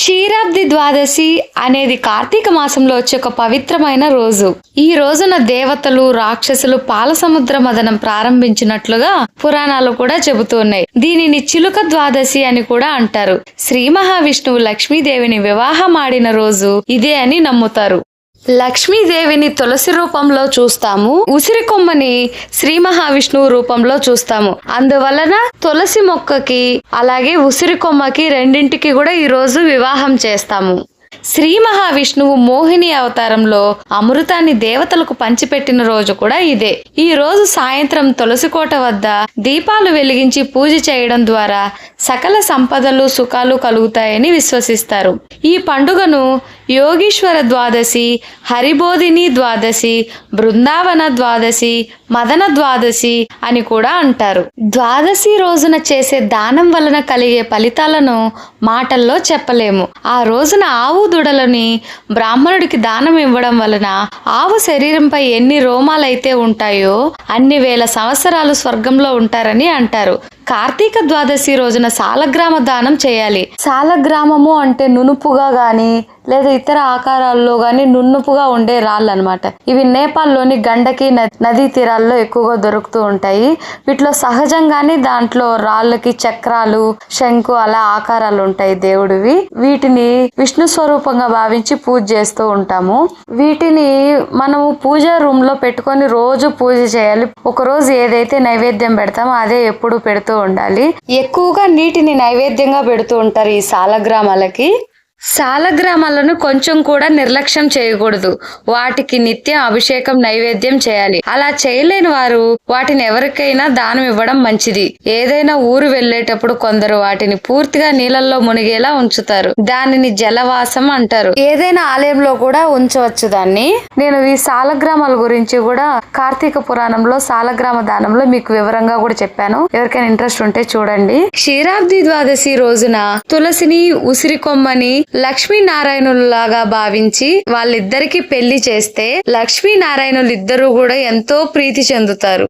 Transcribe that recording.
క్షీరాబ్ది ద్వాదశి అనేది కార్తీక మాసంలో వచ్చే ఒక పవిత్రమైన రోజు. ఈ రోజున దేవతలు రాక్షసులు పాల సముద్ర మదనం ప్రారంభించినట్లుగా పురాణాలు కూడా చెబుతున్నాయి. దీనిని చిలుక ద్వాదశి అని కూడా అంటారు. శ్రీ మహావిష్ణువు లక్ష్మీదేవిని వివాహం ఆడిన రోజు ఇదే అని నమ్ముతారు. లక్ష్మీదేవిని తులసి రూపంలో చూస్తాము ఉసిరి కొమ్మని శ్రీ మహావిష్ణువు రూపంలో చూస్తాము. అందువలన తులసి మొక్కకి అలాగే ఉసిరి కొమ్మకి రెండింటికి కూడా ఈ రోజు వివాహం చేస్తాము. శ్రీ మహావిష్ణువు మోహిని అవతారంలో అమృతాన్ని దేవతలకు పంచిపెట్టిన రోజు కూడా ఇదే. ఈ రోజు సాయంత్రం తులసికోట వద్ద దీపాలు వెలిగించి పూజ చేయడం ద్వారా సకల సంపదలు సుఖాలు కలుగుతాయని విశ్వసిస్తారు. ఈ పండుగను యోగీశ్వర ద్వాదశి హరిబోధిని ద్వాదశి బృందావన ద్వాదశి మదన ద్వాదశి అని కూడా అంటారు. ద్వాదశి రోజున చేసే దానం వలన కలిగే ఫలితాలను మాటల్లో చెప్పలేము. ఆ రోజున ఆవు దుడలని బ్రాహ్మణుడికి దానం ఇవ్వడం వలన ఆవు శరీరంపై ఎన్ని రోమాలైతే ఉంటాయో అన్ని వేల సంవత్సరాలు స్వర్గంలో ఉంటారని అంటారు. కార్తీక ద్వాదశి రోజున సాలగ్రామ దానం చేయాలి. సాలగ్రామము అంటే నునుపుగా గాని లేదా ఇతర ఆకారాల్లో గాని నున్నుపుగా ఉండే రాళ్ళు అనమాట ఇవి నేపాల్లోని గండకి న- నదీ తీరాల్లో ఎక్కువగా దొరుకుతూ ఉంటాయి. వీటిలో సహజంగానే దాంట్లో రాళ్ళకి చక్రాలు శంకు అలా ఆకారాలు ఉంటాయి దేవుడివి. వీటిని విష్ణు స్వరూపంగా భావించి పూజ చేస్తూ ఉంటాము. వీటిని మనము పూజ రూమ్లో పెట్టుకొని రోజు పూజ చేయాలి. ఒక రోజు ఏదైతే నైవేద్యం పెడతామో అదే ఎప్పుడు పెడుతూ ఉండాలి. ఎక్కువగా నీటిని నైవేద్యంగా పెడుతూ ఉంటారు ఈ సాలగ్రామాలకి. సాలగ్రామాలను కొంచెం కూడా నిర్లక్ష్యం చేయకూడదు. వాటికి నిత్యం అభిషేకం నైవేద్యం చేయాలి. అలా చేయలేని వారు వాటిని ఎవరికైనా దానం ఇవ్వడం మంచిది. ఏదైనా ఊరు వెళ్ళేటప్పుడు కొందరు వాటిని పూర్తిగా నీళ్ళల్లో మునిగేలా ఉంచుతారు. దానిని జలవాసం అంటారు. ఏదైనా ఆలయంలో కూడా ఉంచవచ్చు దాన్ని. నేను ఈ సాలగ్రామాల గురించి కూడా కార్తీక పురాణంలో సాలగ్రామ దానంలో మీకు వివరంగా కూడా చెప్పాను. ఎవరికైనా ఇంట్రెస్ట్ ఉంటే చూడండి. క్షీరాబ్ది ద్వాదశి రోజున తులసిని ఉసిరి కొమ్మని లక్ష్మీనారాయణులాగా భావించి వాళ్ళిద్దరికి పెళ్ళి చేస్తే లక్ష్మీనారాయణులు ఇద్దరు కూడా ఎంతో ప్రీతి చెందుతారు.